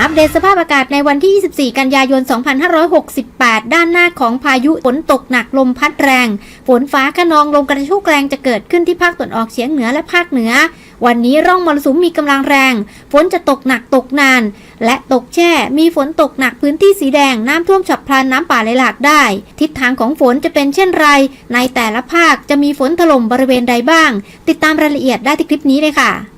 อัปเดตสภาพอากาศในวันที่ 24 กันยายน 2568 ด้านหน้าของพายุฝนตกหนักลมพัดแรง ฝนฟ้าขนองลมกระโชกแรงจะเกิดขึ้นที่ภาคตะวันออกเฉียงเหนือและภาคเหนือ วันนี้ร่องมรสุมมีกำลังแรง ฝนจะตกหนักตกนาน และตกแช่ มีฝนตกหนักพื้นที่สีแดง น้ำท่วมฉับพลันน้ำป่าไหลหลากได้ ทิศทางของฝนจะเป็นเช่นไร ในแต่ละภาคจะมีฝนถล่มบริเวณใดบ้าง ติดตามรายละเอียดได้ที่คลิปนี้เลยค่ะ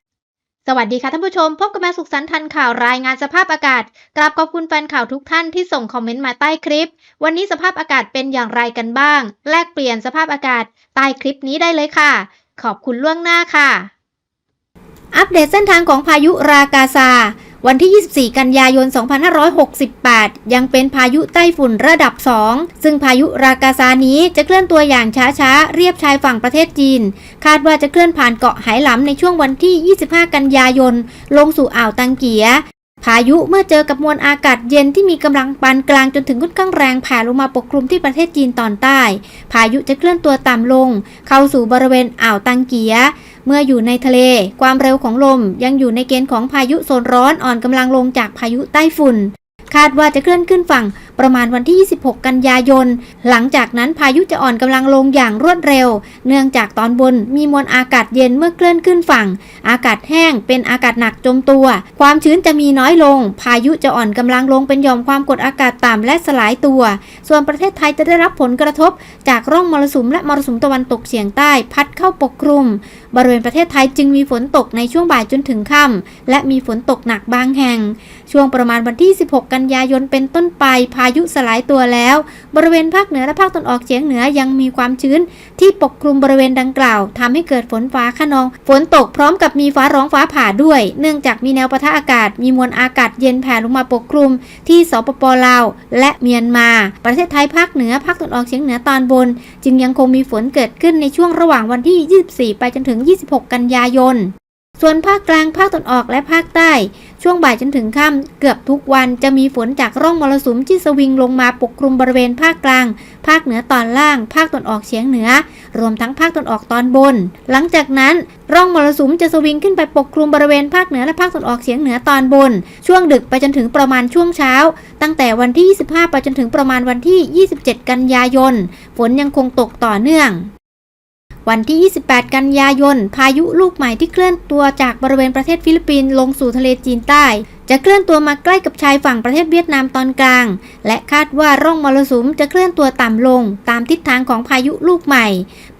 สวัสดีค่ะท่านผู้ชม พบกับแม่สุขสันต์ทันข่าวรายงานสภาพอากาศ กราบขอบคุณแฟนข่าวทุกท่านที่ส่งคอมเมนต์มาใต้คลิป วันนี้สภาพอากาศเป็นอย่างไรกันบ้าง แลกเปลี่ยนสภาพอากาศใต้คลิปนี้ได้เลยค่ะ ขอบคุณล่วงหน้าค่ะ อัปเดตเส้นทางของพายุรากาซา วันที่ 24 กันยายน 2568 ยังเป็นพายุใต้ฝุ่นระดับ 2 ซึ่งพายุรากาซานี้จะเคลื่อนตัวอย่างช้าๆ เรียบชายฝั่งประเทศจีน คาดว่าจะเคลื่อนผ่านเกาะไหหลำในช่วงวันที่ 25 กันยายน ลงสู่อ่าวตังเกีย พายุเมื่อเจอกับมวลอากาศเย็นที่มีกำลังปานกลางจนถึงค่อนข้างแรงแผ่ลงมาปกคลุมที่ประเทศจีนตอนใต้ พายุจะเคลื่อนตัวต่ำลง เข้าสู่บริเวณอ่าวตังเกีย เมื่ออยู่ในทะเล ความเร็วของลมยังอยู่ในเกณฑ์ของพายุโซนร้อนอ่อนกำลังลงจากพายุใต้ฝุ่น คาดว่าจะเคลื่อนขึ้นฝั่ง ประมาณวันที่ 26 กันยายน หลังจากนั้นพายุจะอ่อนกำลังลงอย่างรวดเร็ว เนื่องจากตอนบนมีมวลอากาศเย็นเมื่อเคลื่อนขึ้นฝั่ง อากาศแห้งเป็นอากาศหนักจมตัว ความชื้นจะมีน้อยลง พายุจะอ่อนกำลังลงเป็นหย่อมความกดอากาศต่ำและสลายตัว ส่วนประเทศไทยจะได้รับผลกระทบ จากร่องมรสุมและมรสุมตะวันตกเฉียงใต้พัดเข้าปกคลุม บริเวณประเทศไทยจึงมีฝนตกในช่วงบ่ายจนถึงค่ำและมีฝนตกหนักบางแห่ง ช่วงประมาณวันที่ 16 กันยายนเป็นต้นไปพายุสลายตัวแล้ว บริเวณภาคเหนือและภาคตะวันออกเฉียงเหนือยังมีความชื้น ที่ปกคลุมบริเวณดังกล่าวทำให้เกิดฝนฟ้าขนอง ฝนตกพร้อมกับมีฟ้าร้องฟ้าผ่าด้วย เนื่องจากมีแนวปะทะอากาศ มีมวลอากาศเย็นแผ่ลงมาปกคลุม ที่สปปลาว และเมียนมา ประเทศไทยภาคเหนือภาคตะวันออกเฉียงเหนือตอนบน จึงยังคงมีฝนเกิดขึ้นในช่วงระหว่างวันที่ 24 ไปจนถึง 26 กันยายนส่วนภาคกลางภาคตะวันออกและภาคใต้ ช่วงบ่ายจนถึงค่ำเกือบทุกวันจะมีฝนจากร่องมรสุมที่สวิงลงมาปกคลุมบริเวณภาคกลาง ภาคเหนือตอนล่าง ภาคตะวันออกเฉียงเหนือ รวมทั้งภาคตะวันออกตอนบน หลังจากนั้นร่องมรสุมจะสวิงขึ้นไปปกคลุมบริเวณภาคเหนือและภาคตะวันออกเฉียงเหนือตอนบน ช่วงดึกไปจนถึงประมาณช่วงเช้า ตั้งแต่วันที่ 25 ไปจนถึงประมาณวันที่ 27 กันยายน ฝนยังคงตกต่อเนื่อง วันที่ 28 กันยายน พายุลูกใหม่ที่เคลื่อนตัวจากบริเวณประเทศฟิลิปปินส์ลงสู่ทะเลจีนใต้ จะเคลื่อนตัวมาใกล้กับชายฝั่งประเทศเวียดนามตอนกลาง และคาดว่าร่องมรสุมจะเคลื่อนตัวต่ำลง ตามทิศทางของพายุลูกใหม่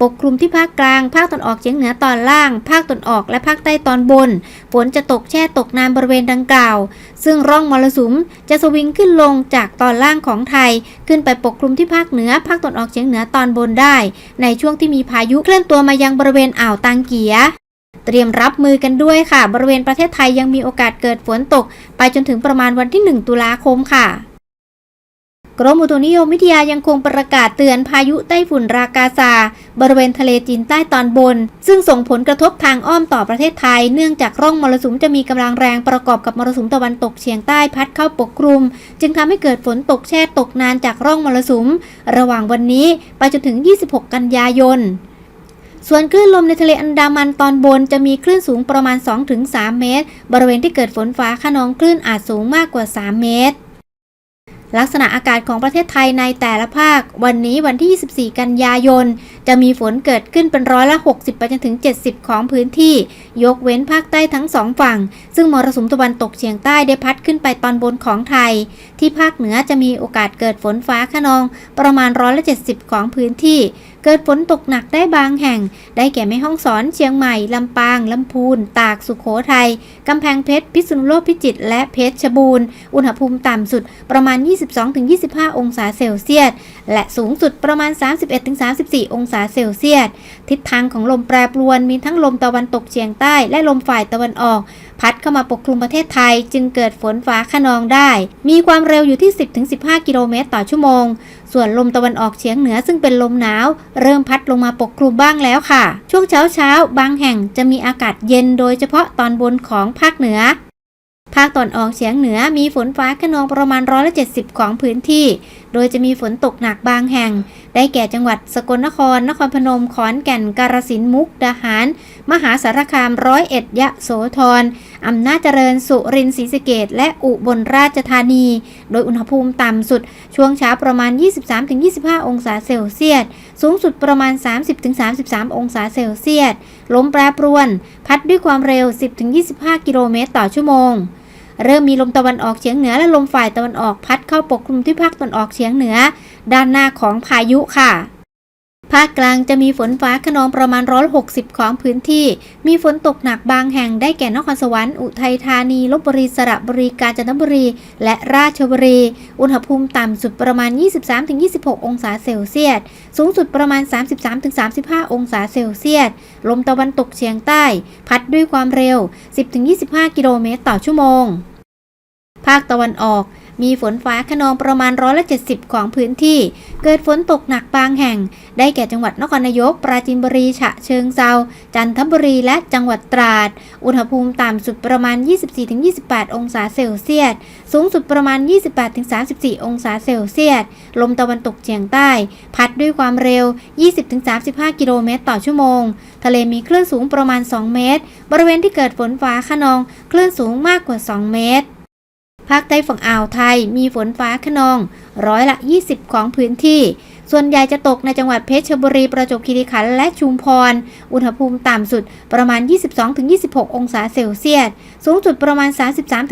ปกคลุมที่ภาคกลาง ภาคตะวันออกเฉียงเหนือตอนล่าง ภาคตะวันออกและภาคใต้ตอนบน ฝนจะตกแช่ตกนานบริเวณดังกล่าว ซึ่งร่องมรสุมจะสวิงขึ้นลงจากตอนล่างของไทย ขึ้นไปปกคลุมที่ภาคเหนือ ภาคตะวันออกเฉียงเหนือตอนบนได้ ในช่วงที่มีพายุเคลื่อนตัวมายังบริเวณอ่าวตังเกียเตรียมรับมือกันด้วยค่ะ บริเวณประเทศไทยยังมีโอกาสเกิดฝนตก ไปจนถึงประมาณวันที่ 1 ตุลาคมค่ะ กรมอุตุนิยมวิทยายังคงประกาศเตือนพายุไต้ฝุ่นรากาซา บริเวณทะเลจีนใต้ตอนบน ซึ่งส่งผลกระทบทางอ้อมต่อประเทศไทย เนื่องจากร่องมรสุมจะมีกำลังแรงประกอบกับมรสุมตะวันตกเฉียงใต้พัดเข้าปกคลุม จึงทำให้เกิดฝนตกแช่ตกนานจากร่องมรสุม ระหว่างวันนี้ไปจนถึง 26 กันยายนส่วนคลื่นลมในทะเลอันดามันตอนบนจะมีคลื่นสูงประมาณ 2-3 เมตร บริเวณที่เกิดฝนฟ้าขนองคลื่นอาจสูงมากกว่า 3 เมตร ลักษณะอากาศของประเทศไทยในแต่ละภาค วันนี้วันที่ 24 กันยายน จะมีฝนเกิดขึ้นเป็นร้อยละ 60 ไปจนถึง 70 ของพื้นที่ ยกเว้นภาคใต้ทั้งสองฝั่ง ซึ่งมรสุมตะวันตกเฉียงใต้ได้พัดขึ้นไปตอนบนของไทย ที่ภาคเหนือจะมีโอกาสเกิดฝนฟ้าขนอง ประมาณร้อยละ70 ของพื้นที่ เกิดฝนตกหนักได้บางแห่ง ได้แก่แม่ฮ่องสอน เชียงใหม่ ลำปาง ลำพูน ตาก สุขโขทัย กำแพงเพชร พิษณุโลก พิจิตร และเพชรบูรณ์ อุณหภูมิต่ำสุดประมาณ 20 22-25 องศาเซลเซียส และสูงสุดประมาณ 31-34 องศาเซลเซียส ทิศทางของลมแปรปรวนมีทั้งลมตะวันตกเฉียงใต้ และลมฝ่ายตะวันออก พัดเข้ามาปกคลุมประเทศไทย จึงเกิดฝนฟ้าขนองได้ มีความเร็วอยู่ที่ 10-15 กิโลเมตรต่อชั่วโมง ส่วนลมตะวันออกเฉียงเหนือซึ่งเป็นลมหนาว เริ่มพัดลงมาปกคลุมบ้างแล้วค่ะ ช่วงเช้าเช้าบางแห่งจะมีอากาศเย็นโดยเฉพาะตอนบนของภาคเหนือ ภาคตอนออกเฉียงเหนือมีฝนฟ้าขนองประมาณร้อยละ70 ของพื้นที่ โดยจะมีฝนตกหนักบางแห่ง ได้แก่จังหวัดสกลนคร นครพนม ขอนแก่น กาฬสินธุ์ มุกดาหาร มหาสารคามร้อยเอ็ดยะโสธรอำนาจเจริญสุรินทร์ศรีสะเกดและอุบลราชธานี โดยอุณหภูมิต่ำสุด ช่วงเช้าประมาณ 23-25 องศาเซลเซียส สูงสุดประมาณ 30-33 องศาเซลเซียส ลมแปรปรวน พัดด้วยความเร็ว 10-25 กิโลเมตรต่อชั่วโมงเริ่มมีลมตะวันออกเฉียงเหนือและลมฝ่ายตะวันออกพัดเข้าปกคลุมที่ภาคตะวันออกเฉียงเหนือ ด้านหน้าของพายุค่ะ ภาคกลางจะมีฝนฟ้าขนองประมาณร้อยหกสิบของพื้นที่ มีฝนตกหนักบางแห่งได้แก่นครสวรรค์ อุทัยธานี ลบบุรี สระบุรี กาญจนบุรี และราชบุรี อุณหภูมิต่ำสุดประมาณ 23-26 องศาเซลเซียส สูงสุดประมาณ 33-35 องศาเซลเซียส ลมตะวันตกเฉียงใต้ พัดด้วยความเร็ว 10-25 กิโลเมตรต่อชั่วโมง ภาคตะวันออก มีฝนฟ้าขนองประมาณร้อยละ70 ของพื้นที่ เกิดฝนตกหนักบางแห่ง ได้แก่จังหวัดนครนายก ปราจีนบุรี ฉะเชิงเซา จันทบุรีและจังหวัดตราด อุณหภูมิต่ำสุดประมาณ 24-28 องศาเซลเซียส สูงสุดประมาณ 28-34 องศาเซลเซียส ลมตะวันตกเฉียงใต้ พัดด้วยความเร็ว 20-35 กิโลเมตรต่อชั่วโมง ทะเลมีคลื่นสูงประมาณ 2 เมตร บริเวณที่เกิดฝนฟ้าขนอง คลื่นสูงมากกว่า 2 เมตร ภาคใต้ฝั่งอ่าวไทยมีฝนฟ้าขนอง ร้อยละ 20 ของพื้นที่ ส่วนใหญ่จะตกในจังหวัดเพชรบุรี ประจวบคีรีขันธ์และชุมพร อุณหภูมิต่ำสุดประมาณ 22-26 องศาเซลเซียส สูงสุดประมาณ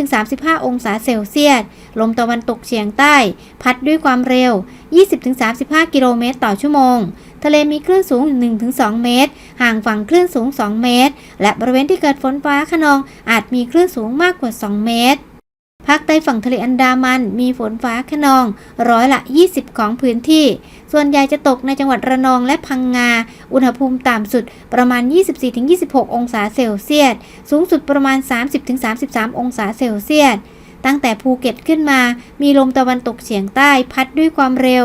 33-35 องศาเซลเซียส ลมตะวันตกเฉียงใต้ พัดด้วยความเร็ว 20-35 กิโลเมตรต่อชั่วโมงทะเลมีคลื่นสูง 1-2 เมตร ห่างฝั่งคลื่นสูง 2 เมตร และบริเวณที่เกิดฝนฟ้าขนองอาจมีคลื่นสูงมากกว่า 2 เมตร ภาคใต้ฝั่งทะเลอันดามันมีฝนฟ้าขนอง ร้อยละ 20 ของพื้นที่ ส่วนใหญ่จะตกในจังหวัดระนองและพังงา อุณหภูมิต่ำสุดประมาณ 24-26 องศาเซลเซียส สูงสุดประมาณ 30-33 องศาเซลเซียส ตั้งแต่ภูเก็ตขึ้นมา มีลมตะวันตกเฉียงใต้พัดด้วยความเร็ว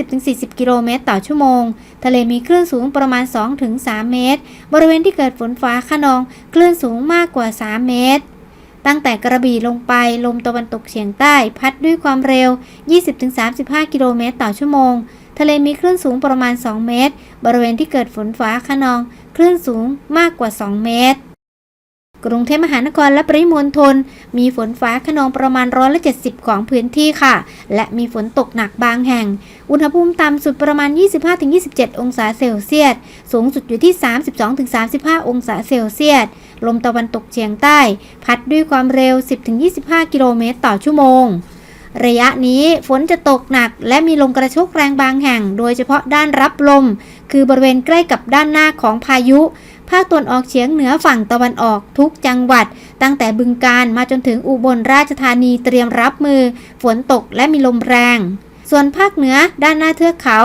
20-40 กิโลเมตรต่อชั่วโมง ทะเลมีคลื่นสูงประมาณ 2-3 เมตร บริเวณที่เกิดฝนฟ้าขนอง คลื่นสูงมากกว่า 3 เมตร ตั้งแต่กระบี่ลงไปลมตะวันตกเฉียงใต้ พัดด้วยความเร็ว 20-35 กิโลเมตรต่อชั่วโมง ทะเลมีคลื่นสูงประมาณ 2 เมตร บริเวณที่เกิดฝนฟ้าขนอง คลื่นสูงมากกว่า 2 เมตร กรุงเทพมหานครและปริมณฑลมีฝนฟ้าขนองประมาณร้อยละ70 ของพื้นที่ค่ะ และมีฝนตกหนักบางแห่ง อุณหภูมิต่ำสุดประมาณ 25-27 องศาเซลเซียส สูงสุดอยู่ที่ 32-35 องศาเซลเซียส ลมตะวันตกเฉียงใต้ พัดด้วยความเร็ว 10-25 กิโลเมตรต่อชั่วโมง ระยะนี้ฝนจะตกหนักและมีลมกระโชกแรงบางแห่ง โดยเฉพาะด้านรับลม คือบริเวณใกล้กับด้านหน้าของพายุ ภาคตะวันออกเฉียงเหนือฝั่งตะวันออกทุกจังหวัด ตั้งแต่บึงการมาจนถึงอุบลราชธานีเตรียมรับมือ ฝนตกและมีลมแรง ส่วนภาคเหนือด้านหน้าเทือกเขา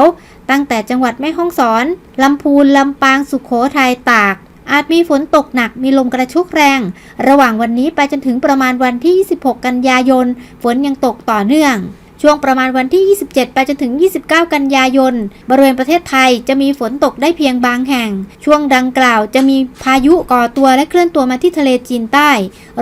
ตั้งแต่จังหวัดแม่ฮ่องสอน ลำพูน ลำปาง สุขโขทัย ตาก อาจมีฝนตกหนักมีลมกระชุกแรง ระหว่างวันนี้ไปจนถึงประมาณวันที่ 26 กันยายน ฝนยังตกต่อเนื่อง ช่วงประมาณวันที่ 27 ไปจนถึง 29 กันยายน บริเวณประเทศไทยจะมีฝนตกได้เพียงบางแห่ง ช่วงดังกล่าวจะมีพายุก่อตัวและเคลื่อนตัวมาที่ทะเลจีนใต้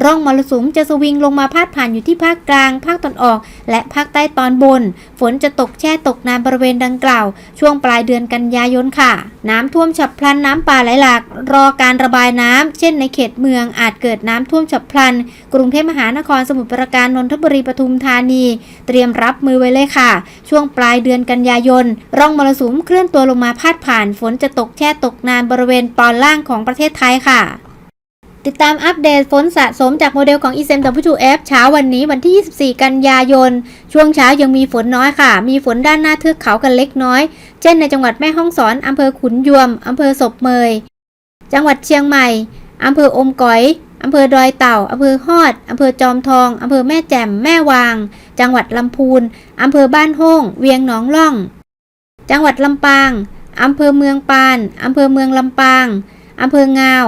ร่องมรสุมจะสวิงลงมาพาดผ่านอยู่ที่ภาคกลาง ภาคตะวันออก และภาคใต้ตอนบน ฝนจะตกแช่ตกนานบริเวณดังกล่าว ช่วงปลายเดือนกันยายนค่ะ น้ำท่วมฉับพลันน้ำป่าไหลหลากรอการระบายน้ำเช่นในเขตเมืองอาจเกิดน้ำท่วมฉับพลัน กรุงเทพมหานครสมุทรปราการนนทบุรีปทุมธานี เตรียมรับับมือไว้เลยค่ะ ช่วงปลายเดือนกันยายน ร่องมรสุมเคลื่อนตัวลงมาพาดผ่าน ฝนจะตกแช่ตกนานบริเวณตอนล่างของประเทศไทยค่ะติดตามอัปเดตฝนสะสมจากโมเดลของ e s m w f เช้าวันนี้วันที่ 24 กันยายน ช่วงเช้ายังมีฝนน้อยค่ะ มีฝนด้านหน้าเทือกเขากันเล็กน้อย เช่นในจังหวัดแม่ฮ่องสอนอำเภอขุนยวมอำเภอศพเมย จังหวัดเชียงใหม่อำเภออมก๋อย อำเภอดอยเต่า อำเภอฮอด อำเภอจอมทอง อำเภอแม่แจ่ม แม่วาง จังหวัดลำพูน อำเภอบ้านโฮ่งเวียงหนองล่อง จังหวัดลำปาง อำเภอเมืองปาน อำเภอเมืองลำปาง อำเภองาว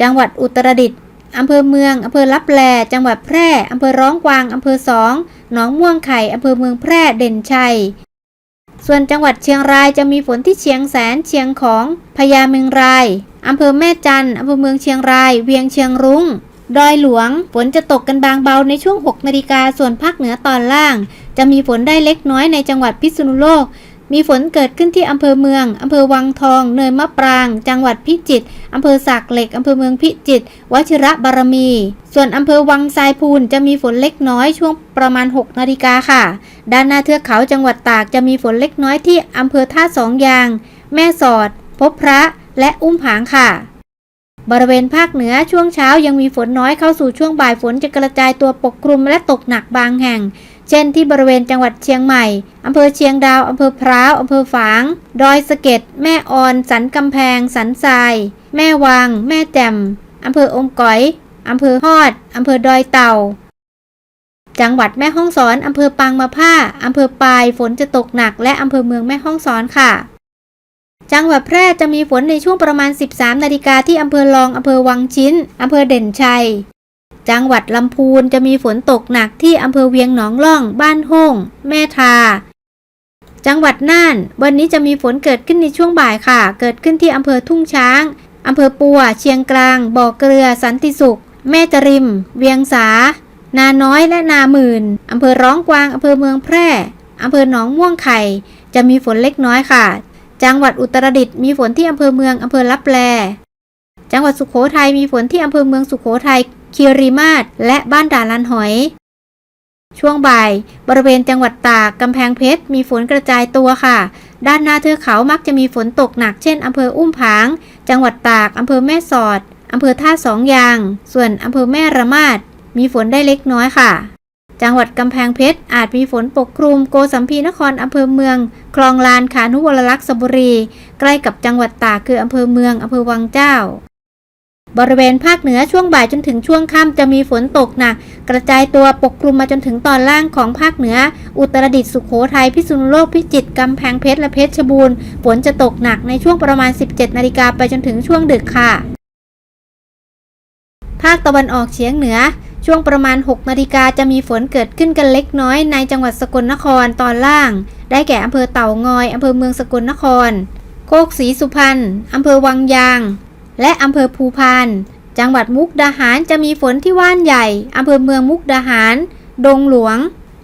จังหวัดอุตรดิตถ์อำเภอเมือง อำเภอลับแล จังหวัดแพร่ อำเภอร้องกวาง อำเภอสอง หนองม่วงไข่ อำเภอเมืองแพร่ เด่นชัย ส่วนจังหวัดเชียงรายจะมีฝนที่เชียงแสนเชียงของพญาเมืองรายอำเภอแม่จันอำเภอเมืองเชียงราย เวียงเชียงรุง้งดอยหลวงฝนจะตกกันบางเบาในช่วง 6 นาฬิกาส่วนภาคเหนือตอนล่าง จะมีฝนได้เล็กน้อยในจังหวัดพิษณุโลก มีฝนเกิดขึ้นที่อำเภอเมือง อำเภอวังทอง เนินมะปราง จังหวัดพิจิตร อำเภอสากเหล็ก อำเภอเมืองพิจิตร วชิระบารมี ส่วนอำเภอวังทรายพูนจะมีฝนเล็กน้อยช่วงประมาณ 6 นาฬิกาค่ะ ด้านหน้าเทือกเขาจังหวัดตากจะมีฝนเล็กน้อยที่อำเภอท่าสองยาง แม่สอด พบพระ และอุ้มผางค่ะบริเวณภาคเหนือช่วงเช้ายังมีฝนน้อยเข้าสู่ช่วงบ่ายฝนจะกระจายตัวปกคลุมและตกหนักบางแห่ง เช่นที่บริเวณจังหวัดเชียงใหม่ อำเภอเชียงดาว อำเภอพร้าว อำเภอฝาง ดอยสะเก็ด แม่ออน สันกำแพง สันทราย แม่วาง แม่แจ่ม อำเภออมก๋อย อำเภอฮอด อำเภอดอยเต่า จังหวัดแม่ฮ่องสอน อำเภอปางมะผ้า อำเภอปาย ฝนจะตกหนัก และอำเภอเมืองแม่ฮ่องสอนค่ะ จังหวัดแพร่จะมีฝนในช่วงประมาณ 13 นาฬิกาที่อำเภอลอง อำเภอวังชิ้น อำเภอเด่นชัย จังหวัดลำพูนจะมีฝนตกหนักที่อำเภอเวียงหนองล่อง บ้านโฮ่งแม่ทา จังหวัดน่าน วันนี้จะมีฝนเกิดขึ้นในช่วงบ่ายค่ะ เกิดขึ้นที่อำเภอทุ่งช้างอำเภอปัว เชียงกลาง บ่อเกลือ สันติสุข แม่จริม เวียงสา นาน้อยและนาหมื่นอำเภอร้องกวางอำเภอเมืองแพร่อำเภอหนองม่วงไข่ จะมีฝนเล็กน้อยค่ะ จังหวัดอุตรดิตถ์มีฝนที่อำเภอเมืองอำเภอลับแล จังหวัดสุขโขทัยมีฝนที่อำเภอเมืองสุขโขทัย คีรีมาศและบ้านด่านลันหอย ช่วงบ่าย บริเวณจังหวัดตากกำแพงเพชร มีฝนกระจายตัวค่ะ ด้านหน้าเทือกเขามักจะมีฝนตกหนักเช่นอำเภออุ้มผาง จังหวัดตากอำเภอแม่สอดอำเภอท่าสองยาง ส่วนอำเภอแม่ระมาดมีฝนได้เล็กน้อยค่ะ จังหวัดกำแพงเพชร อาจมีฝนปกคลุมโกสัมพีนครอำเภอเมือง คลองลานขานุวรลักษณ์สบุรี ใกล้กับจังหวัดตากคืออำเภอเมืองอำเภอวังเจ้า บริเวณภาคเหนือช่วงบ่ายจนถึงช่วงค่ำจะมีฝนตกหนักกระจายตัวปกคลุมมาจนถึงตอนล่างของภาคเหนือ อุตรดิตถ์สุขโขทัยพิษณุโลกพิจิตรกำแพงเพชรและเพชรบูรณ์ฝนจะตกหนักในช่วงประมาณ 17นาฬิกาไปจนถึงช่วงดึกค่ะ ภาคตะวันออกเฉียงเหนือช่วงประมาณ 6 นาฬิกาจะมีฝนเกิดขึ้นกันเล็กน้อยในจังหวัดสกลนครตอนล่าง ได้แก่อำเภอเต่างอยอำเภอเมืองสกลนคร โคกศรีสุพรรณอำเภอวังยาง และอำเภอภูพาน จังหวัดมุกดาหารจะมีฝนที่ว่านใหญ่ อำเภอเมืองมุกดาหาร ดงหลวง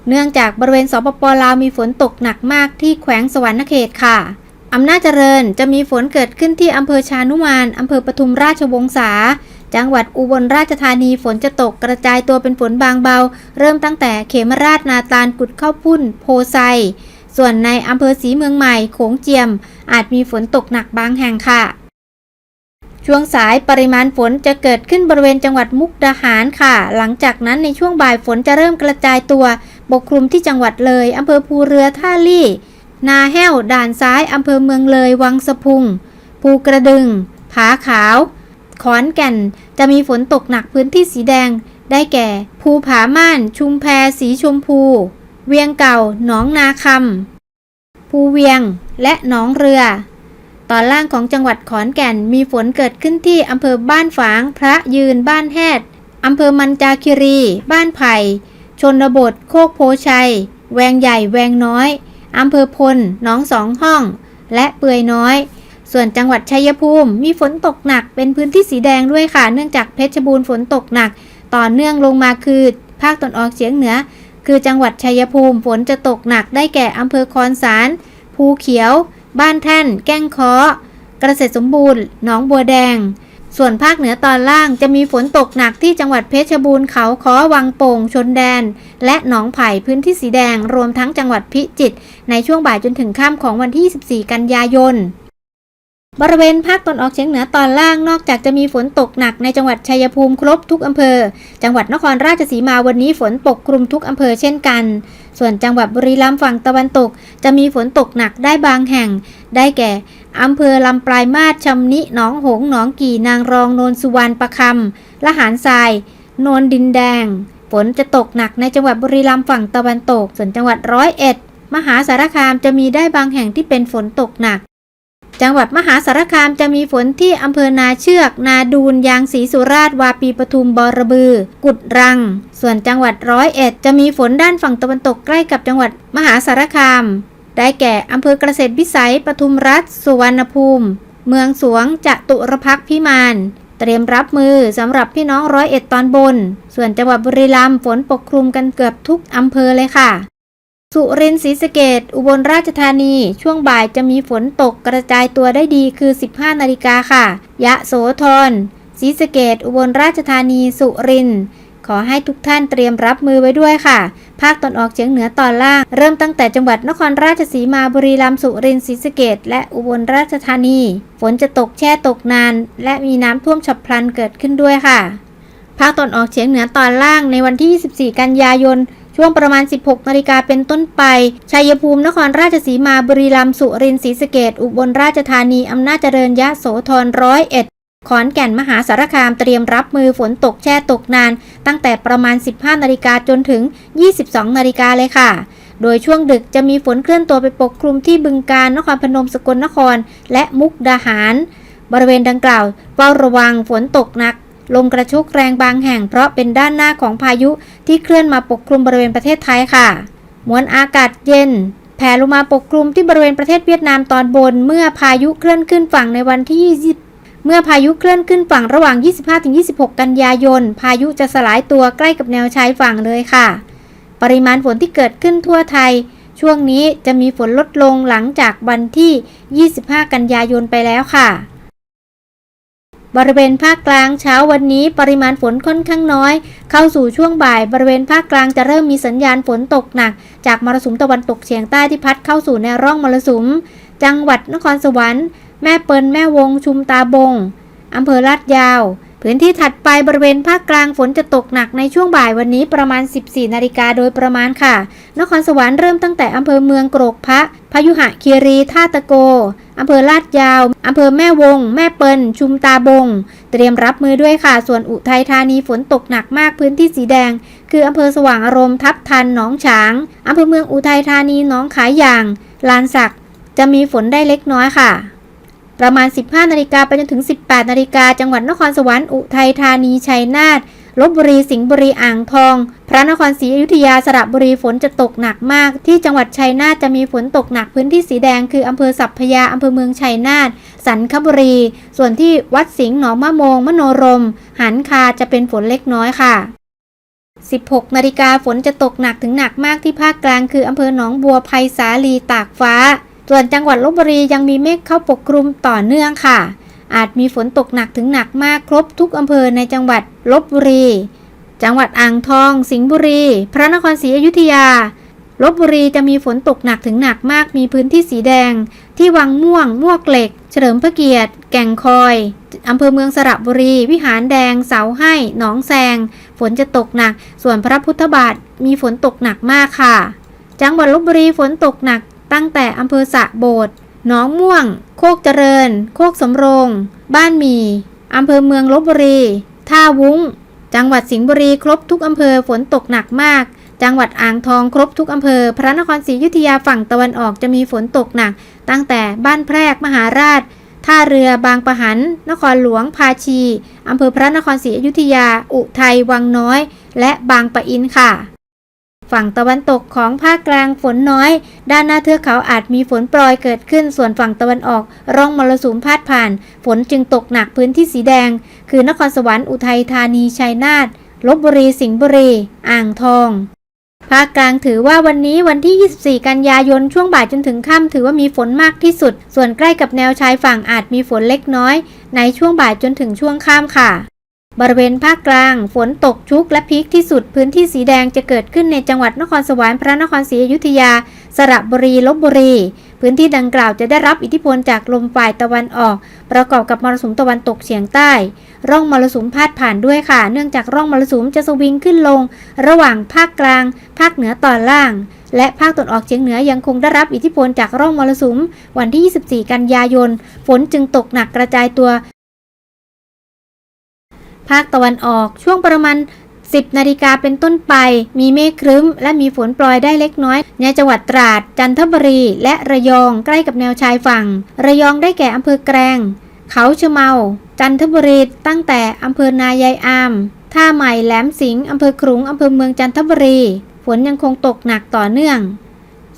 เนื่องจากบริเวณสปปลาวมีฝนตกหนักมากที่แขวงสวรรณเขตค่ะอำนาจเจริญจะมีฝนเกิดขึ้นที่อำเภอชานุมานอำเภอปทุมราชวงศา จังหวัดอุบลราชธานีฝนจะตกกระจายตัวเป็นฝนบางเบา เริ่มตั้งแต่เขมราชนาตาลกุดเข้าพุ่น โพไซ ส่วนในอำเภอศรีเมืองใหม่โขงเจียม อาจมีฝนตกหนักบางแห่งค่ะ ช่วงสายปริมาณฝนจะเกิดขึ้นบริเวณจังหวัดมุกดาหารค่ะ หลังจากนั้นในช่วงบ่ายฝนจะเริ่มกระจายตัวปกคลุมที่จังหวัดเลยอำเภอภูเรือท่าลี่ นาแห้ว ด่านซ้ายอำเภอเมืองเลย วังสะพุง ภูกระดึง ผาขาว ขอนแก่น จะมีฝนตกหนักพื้นที่สีแดง ได้แก่ ภูผาม่าน ชุมแพ สีชมพู เวียงเก่า หนองนาคำภูเวียง และหนองเรือ ตอนล่างของจังหวัดขอนแก่นมีฝนเกิดขึ้นที่อำเภอบ้านฝาง พระยืน บ้านแฮดอำเภอมันจาคิรี บ้านไผ่ ชนบท โคกโพชัย แวงใหญ่ แวงน้อย อำเภอพล หนองสองห้อง และเปือยน้อย ส่วนจังหวัดชัยภูมิ มีฝนตกหนัก เป็นพื้นที่สีแดงด้วยค่ะ เนื่องจากเพชรบูรณ์ฝนตกหนัก ต่อเนื่องลงมาคือ ภาคตะวันออกเฉียงเหนือ คือจังหวัดชัยภูมิ ฝนจะตกหนัก ได้แก่อำเภอคอนสาร ภูเขียว บ้านแท่น แก้งเคาะเกษตรสมบูรณ์ หนองบัวแดง ส่วนภาคเหนือตอนล่างจะมีฝนตกหนักที่จังหวัดเพชรบูรณ์เขาคอวังโป่งชนแดน และหนองไผ่พื้นที่สีแดงรวมทั้งจังหวัดพิจิตรในช่วงบ่ายจนถึงค่ำของวันที่ 24 กันยายน บริเวณภาคตอนออกเฉียงเหนือตอนล่างนอกจากจะมีฝนตกหนักในจังหวัดชัยภูมิครบทุกอำเภอ จังหวัดนครราชสีมาวันนี้ฝนปกคลุมทุกอำเภอเช่นกัน ส่วนจังหวัดบุรีรัมย์ฝั่งตะวันตก จะมีฝนตกหนักได้บางแห่ง ได้แก่อำเภอลำปลายมาศชำนิหนองหงส์หนองกี่นางรองโนนสุวรรณประคำละหารทรายโนนดินแดง ฝนจะตกหนักในจังหวัดบุรีรัมย์ฝั่งตะวันตก ส่วนจังหวัดร้อยเอ็ด มหาสารคามจะมีได้บางแห่งที่เป็นฝนตกหนัก จังหวัดมหาสารคามจะมีฝนที่อำเภอนาเชือก นาดูนยางศรีสุราษฎร์วาปีปทุมบอระบือ กุดรัง ส่วนจังหวัดร้อยเอ็ดจะมีฝนด้านฝั่งตะวันตกใกล้กับจังหวัดมหาสารคาม ได้แก่อำเภอเกษตรวิสัยปทุมรัฐ สุวรรณภูมิ เมืองสวงจะตุรพักพิมานเตรียมรับมือสำหรับพี่น้องร้อยเอ็ดตอนบน ส่วนจังหวัดบุรีรัมย์ฝนปกคลุมกันเกือบทุกอำเภอเลยค่ะ สุรินทร์ศรีสะเกดอุบลราชธานี ช่วงบ่ายจะมีฝนตกกระจายตัวได้ดีคือ 15 นาฬิกาค่ะ ยะโสธรศรีสะเกดอุบลราชธานี สุรินทร์ขอให้ทุกท่านเตรียมรับมือไว้ด้วยค่ะ ภาคตอนออกเฉียงเหนือตอนล่าง เริ่มตั้งแต่จังหวัดนครราชสีมา บุรีรัมย์ สุรินทร์ ศรีสะเกดและอุบลราชธานี ฝนจะตกแช่ตกนาน และมีน้ำท่วมฉับพลันเกิดขึ้นด้วยค่ะ ภาคตอนออกเฉียงเหนือตอนล่างในวันที่ 24 กันยายน ช่วงประมาณ 16 นาฬิกาเป็นต้นไป ชัยภูมิ นครราชสีมา บุรีรัมย์ สุรินทร์ ศรีสะเกดอุบลราชธานี อำนาจเจริญ ยะโสธรร้อยเอ็ด ขอนแก่น มหาสารคาม เตรียมรับมือฝนตกแช่ตกนาน ตั้งแต่ประมาณ 15 นาฬิกาจนถึง 22 นาฬิกาเลยค่ะ โดยช่วงดึกจะมีฝนเคลื่อนตัวไปปกคลุมที่บึงกาฬนครพนม สกลนคร และมุกดาหาร บริเวณดังกล่าวเฝ้าระวังฝนตกหนัก ลมกระโชกแรงบางแห่งเพราะเป็นด้านหน้าของพายุที่เคลื่อนมาปกคลุมบริเวณประเทศไทยค่ะมวลอากาศเย็นแผ่ลงมาปกคลุมที่บริเวณประเทศเวียดนามตอนบน เมื่อพายุเคลื่อนขึ้นฝั่งในวันที่ 20 เมื่อพายุเคลื่อนขึ้นฝั่งระหว่าง 25-26 กันยายน พายุจะสลายตัวใกล้กับแนวชายฝั่งเลยค่ะ ปริมาณฝนที่เกิดขึ้นทั่วไทย ช่วงนี้จะมีฝนลดลงหลังจากวันที่ 25 กันยายนไปแล้วค่ะ บริเวณภาคกลางเช้าวันนี้ปริมาณฝนค่อนข้างน้อย เข้าสู่ช่วงบ่ายบริเวณภาคกลางจะเริ่มมีสัญญาณฝนตกหนัก จากมรสุมตะวันตกเฉียงใต้ที่พัดเข้าสู่แนวร่องมรสุม จังหวัดนครสวรรค์ แม่เปิลแม่วงชุมตาบงอำเภอลาดยาว พื้นที่ถัดไปบริเวณภาคกลางฝนจะตกหนักในช่วงบ่ายวันนี้ประมาณ 14 นาฬิกาโดยประมาณค่ะ นครสวรรค์เริ่มตั้งแต่อำเภอเมืองโกรกพระ พยุหะคีรีท่าตะโก อำเภอลาดยาว อำเภอแม่วง แม่เปิลชุมตาบง เตรียมรับมือด้วยค่ะ ส่วนอุทัยธานีฝนตกหนักมากพื้นที่สีแดง คืออำเภอสว่างอารมณ์ทับทันหนองฉาง อำเภอเมืองอุทัยธานีหนองขายอย่าง ลานสัก จะมีฝนได้เล็กน้อยค่ะ ประมาณ 15 นาฬิกาไปจนถึง 18 นาฬิกาจังหวัดนครสวรรค์อุทัยธานีชัยนาทลบบุรีสิงห์บุรีอ่างทอง พระนครศรีอยุธยาสระบุรีฝนจะตกหนักมาก ที่จังหวัดชัยนาทจะมีฝนตกหนักพื้นที่สีแดงคืออำเภอสัพพยาอำเภอเมืองชัยนาทสันคบุรี ส่วนที่วัดสิงห์หนองมะโมง มโนรม หันคาจะเป็นฝนเล็กน้อยค่ะ 16 นาฬิกาฝนจะตกหนักถึงหนักมากที่ภาคกลางคืออำเภอหนองบัวไพศาลีตากฟ้า ส่วนจังหวัดลบบุรียังมีเมฆเข้าปกคลุมต่อเนื่องค่ะ อาจมีฝนตกหนักถึงหนักมากครบทุกอำเภอในจังหวัดลบบุรี จังหวัดอ่างทอง สิงห์บุรี พระนครศรีอยุธยาลบบุรีจะมีฝนตกหนักถึงหนักมากมีพื้นที่สีแดง ที่วังม่วง มวกเหล็ก เฉลิมพระเกียรติ แก่งคอยอำเภอเมืองสระบุรี วิหารแดง เสาให้ หนองแซง ฝนจะตกหนัก ส่วนพระพุทธบาทมีฝนตกหนักมากค่ะ จังหวัดลบบุรีฝนตกหนัก ตั้งแต่อำเภอสะโบดหนองม่วง โคกเจริญ โคกสำโรง บ้านมีอำเภอเมืองลบบุรี ท่าวุ้ง จังหวัดสิงห์บุรีครบทุกอำเภอฝนตกหนักมาก จังหวัดอ่างทองครบทุกอำเภอ พระนครศรีอยุธยาฝั่งตะวันออกจะมีฝนตกหนัก ตั้งแต่บ้านแพรกมหาราช ท่าเรือบางปะหัน นครหลวงพาชีอำเภอพระนครศรีอยุธยา อุทัยวังน้อย และบางปะอินค่ะ ฝั่งตะวันตกของภาคกลางฝนน้อย ด้านหน้าเทือกเขาอาจมีฝนโปรยเกิดขึ้น ส่วนฝั่งตะวันออก ร่องมรสุมพาดผ่าน ฝนจึงตกหนักพื้นที่สีแดง คือนครสวรรค์อุทัยธานีชัยนาทลบบุรีสิงห์บุรี อ่างทอง ภาคกลางถือว่าวันนี้วันที่ 24 กันยายนช่วงบ่ายจนถึงค่ำถือว่ามีฝนมากที่สุด ส่วนใกล้กับแนวชายฝั่งอาจมีฝนเล็กน้อย ในช่วงบ่ายจนถึงช่วงค่ำค่ะ บริเวณภาคกลาง ฝนตกชุกและพีคที่สุดพื้นที่สีแดงจะเกิดขึ้นในจังหวัดนครสวรรค์พระนครศรีอยุธยา สระบุรีลบบุรี พื้นที่ดังกล่าวจะได้รับอิทธิพลจากลมฝ่ายตะวันออก ประกอบกับมรสุมตะวันตกเฉียงใต้ ร่องมรสุมพาดผ่านด้วยค่ะ เนื่องจากร่องมรสุมจะสวิงขึ้นลง ระหว่างภาคกลาง ภาคเหนือตอนล่าง และภาคตะวันออกเฉียงเหนือยังคงได้รับอิทธิพลจากร่องมรสุม วันที่ 24 กันยายน ฝนจึงตกหนักกระจายตัว ภาคตะวันออกช่วงประมาณ 10 นาฬิกาเป็นต้นไป มีเมฆครึ้ม และมีฝนโปรยได้เล็กน้อย ในจังหวัดตราด จันทบุรี และระยองใกล้กับแนวชายฝั่ง ระยองได้แก่อำเภอแกลงเขาชะเมา จันทบุรีตั้งแต่อำเภอนายายอาม ท่าใหม่แหลมสิงห์อำเภอขลุงอำเภอเมืองจันทบุรี ฝนยังคงตกหนักต่อเนื่อง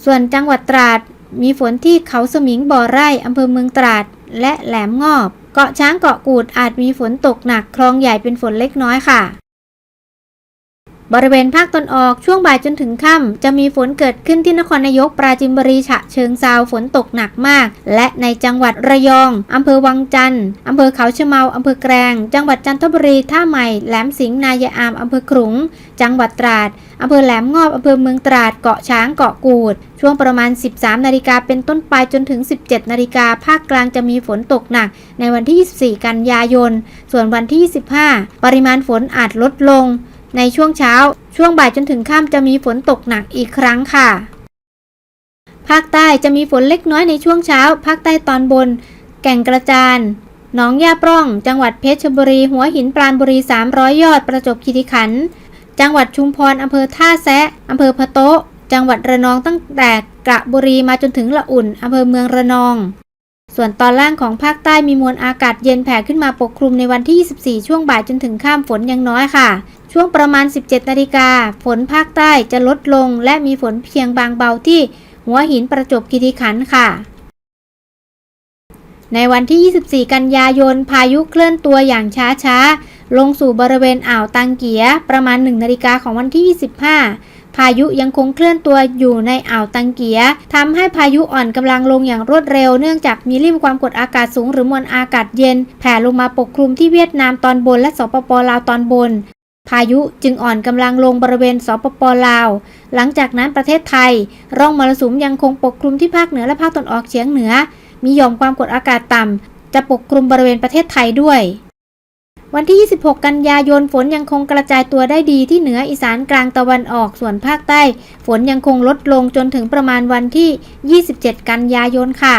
ส่วนจังหวัดตราดมีฝนที่เขาสมิงบ่อไร่อำเภอเมืองตราด และแหลมงอบ เกาะช้างเกาะกูดอาจมีฝนตกหนักคลองใหญ่เป็นฝนเล็กน้อยค่ะ บริเวณภาคตอนออกช่วงบ่ายจนถึงค่ำจะมีฝนเกิดขึ้นที่นครนายกปราจินบุรีฉะเชิงเซาฝนตกหนักมาก และในจังหวัดระยองอำเภอวังจันทร์อำเภอเขาเชเมาอำเภอแกลงจังหวัดจันทบุรีท่าใหม่แหลมสิงห์นายายอามอำเภอขลุง จังหวัดตราดอำเภอแหลมงอบอำเภอเมืองตราดเกาะช้างเกาะกูด ช่วงประมาณ 13 นาฬิกาเป็นต้นไปจนถึง 17 นาฬิกาภาคกลางจะมีฝนตกหนัก ในวันที่ 24 กันยายน ส่วนวันที่ 25 ปริมาณฝนอาจลดลง ในช่วงเช้า ช่วงบ่ายจนถึงค่ำจะมีฝนตกหนักอีกครั้งค่ะ ภาคใต้จะมีฝนเล็กน้อยในช่วงเช้า ภาคใต้ตอนบน แก่งกระจานหนองยาปร่อง จังหวัดเพชรบุรี หัวหินปราณบุรี 300 ยอด ประจวบคีรีขันธ์ จังหวัดชุมพรอำเภอท่าแซะอำเภอพะโต๊ะ จังหวัดระนองตั้งแต่กระบุรีมาจนถึงละอุ่นอำเภอเมืองระนอง ส่วนตอนล่างของภาคใต้มีมวลอากาศเย็นแผ่ขึ้นมาปกคลุมในวันที่ 24 ช่วงบ่ายจนถึงข้ามฝนยังน้อยค่ะ ช่วงประมาณ 17นาฬิกาฝนภาคใต้จะลดลง และมีฝนเพียงบางเบาที่หัวหินประจวบคีรีขันธ์ค่ะ ในวันที่ 24 กันยายน พายุเคลื่อนตัวอย่างช้าๆ ลงสู่บริเวณอ่าวตังเกียประมาณ 1 นาฬิกาของวันที่ 25พายุยังคงเคลื่อนตัวอยู่ในอ่าวตังเกียทำให้พายุอ่อนกำลังลงอย่างรวดเร็ว เนื่องจากมีริมความกดอากาศสูงหรือมวลอากาศเย็น แผ่ลงมาปกคลุมที่เวียดนามตอนบนและสปปลาวตอนบน พายุจึงอ่อนกำลังลงบริเวณสปปลาว หลังจากนั้นประเทศไทย ร่องมรสุมยังคงปกคลุมที่ภาคเหนือและภาคตะวันออกเฉียงเหนือ มีหย่อมความกดอากาศต่ำ จะปกคลุมบริเวณประเทศไทยด้วย วันที่ 26 กันยายนฝนยังคงกระจายตัวได้ดีที่เหนืออีสานกลางตะวันออกส่วนภาคใต้ ฝนยังคงลดลงจนถึงประมาณวันที่ 27 กันยายนค่ะ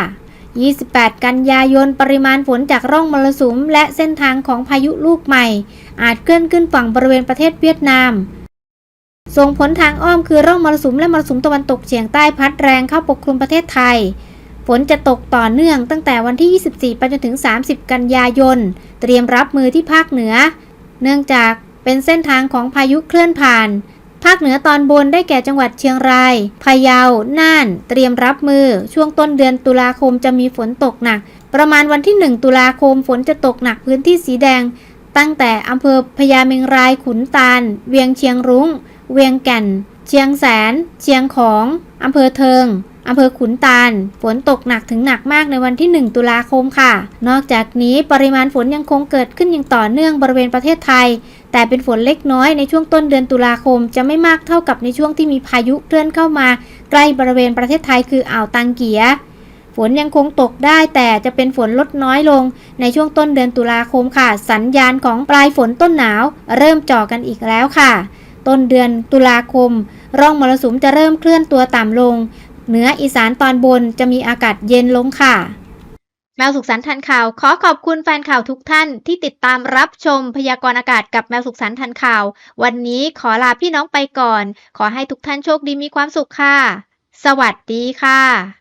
28 กันยายน ปริมาณฝนจากร่องมรสุม และเส้นทางของพายุลูกใหม่ อาจเคลื่อนขึ้นฝั่งบริเวณประเทศเวียดนาม ส่งผลทางอ้อมคือร่องมรสุมและมรสุมตะวันตกเฉียงใต้พัดแรงเข้าปกคลุมประเทศไทย ฝนจะตกต่อเนื่องตั้งแต่วันที่ 24 ไปจนถึง 30 กันยายน เตรียมรับมือที่ภาคเหนือ เนื่องจากเป็นเส้นทางของพายุเคลื่อนผ่าน ภาคเหนือตอนบนได้แก่จังหวัดเชียงราย พะเยา น่าน เตรียมรับมือ ช่วงต้นเดือนตุลาคมจะมีฝนตกหนัก ประมาณวันที่ 1 ตุลาคมฝนจะตกหนักพื้นที่สีแดง ตั้งแต่อำเภอพญาเมงราย ขุนตาล เวียงเชียงรุง้ง เวียงแก่น เชียงแสน เชียงของ อำเภอเทิง อำเภอขุนตาล ฝนตกหนักถึงหนักมากในวันที่ 1 ตุลาคมค่ะ นอกจากนี้ปริมาณฝนยังคงเกิดขึ้นอย่างต่อเนื่องบริเวณประเทศไทย แต่เป็นฝนเล็กน้อยในช่วงต้นเดือนตุลาคม จะไม่มากเท่ากับในช่วงที่มีพายุเคลื่อนเข้ามา ใกล้บริเวณประเทศไทยคืออ่าวตังเกียฝนยังคงตกได้แต่จะเป็นฝนลดน้อยลง ในช่วงต้นเดือนตุลาคมค่ะ สัญญาณของปลายฝนต้นหนาว เริ่มจ่อกันอีกแล้วค่ะ ต้นเดือนตุลาคม ร่องมรสุมจะเริ่มเคลื่อนตัวต่ำลง เหนืออีสานตอนบนจะมีอากาศเย็นลงค่ะ แมวสุขสันต์ทันข่าว ขอขอบคุณแฟนข่าวทุกท่านที่ติดตามรับชมพยากรณ์อากาศกับแมวสุขสันต์ทันข่าว วันนี้ขอลาพี่น้องไปก่อน ขอให้ทุกท่านโชคดีมีความสุขค่ะ สวัสดีค่ะ